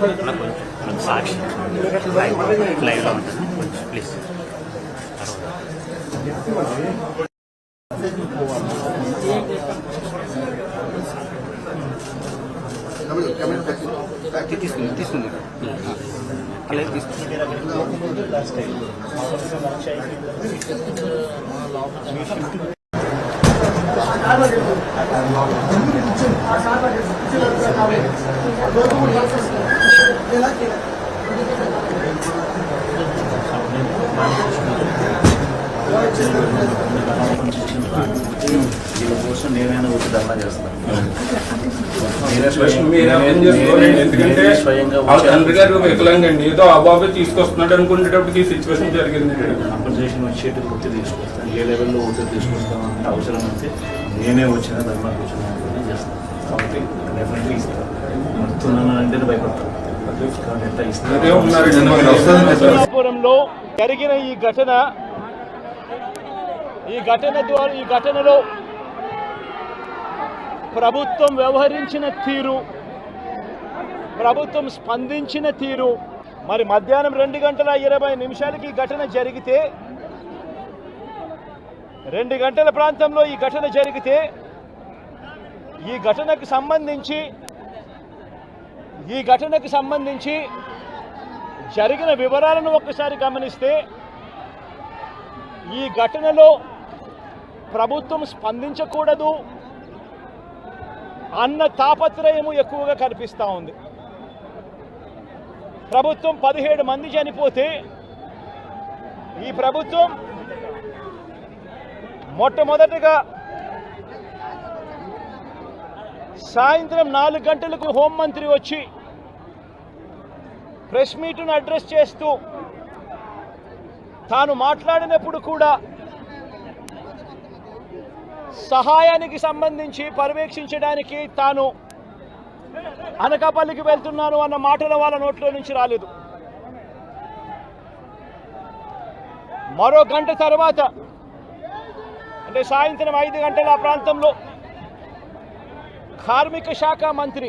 నాకు కొంచెం సాక్షి లైవ్లో ఉంటుంది కొంచెం ప్లీజ్ తీసుకుంది తీసుకుంది అలాగే తీసుకుంది దీనికోసం నేనైనా వచ్చి ధర్నా చేస్తాను ఎందుకంటే స్వయంగా ఆ తండ్రి గారు వికలాంగండి ఏదో అబాబే తీసుకొస్తున్నాడు అనుకునేటప్పటికి సిచ్యువేషన్ జరిగింది. కంపల్సేషన్ వచ్చేటి ఒత్తిడి తీసుకొస్తాను ఏ లెవెల్లో ఒత్తిడి తీసుకొస్తాను అంటే అవసరం అయితే నేనే వచ్చిన ధర్నా కూర్చున్నా చేస్తాను. కాబట్టి డెఫినెట్లీ ఇస్తాను వస్తున్నాను అంటే భయపడతాను పురంలో జరిగిన ఈ ఘటన ఈ ఘటన ద్వారా ఈ ఘటనలో ప్రభుత్వం వ్యవహరించిన తీరు ప్రభుత్వం స్పందించిన తీరు. మరి మధ్యాహ్నం రెండు గంటల ఇరవై నిమిషాలకి ఈ ఘటన జరిగితే రెండు గంటల ప్రాంతంలో ఈ ఘటన జరిగితే ఈ ఘటనకు సంబంధించి ఈ ఘటనకు సంబంధించి జరిగిన వివరాలను ఒక్కసారి గమనిస్తే ఈ ఘటనలో ప్రభుత్వం స్పందించకూడదు. అన్న తాపత్రయము ఎక్కువగా కనిపిస్తూ ఉంది. ప్రభుత్వం పదిహేడు మంది చనిపోతే ఈ ప్రభుత్వం మొట్టమొదటిగా సాయంత్రం నాలుగు గంటలకు హోంమంత్రి వచ్చి ప్రెస్ మీట్ను అడ్రస్ చేస్తూ తాను మాట్లాడినప్పుడు కూడా సహాయానికి సంబంధించి పర్యవేక్షించడానికి తాను అనకాపల్లికి వెళ్తున్నాను అన్న మాటల వాళ్ళ నోట్లో నుంచి రాలేదు. మరో గంట తర్వాత అంటే సాయంత్రం ఐదు గంటల ఆ ప్రాంతంలో కార్మిక శాఖ మంత్రి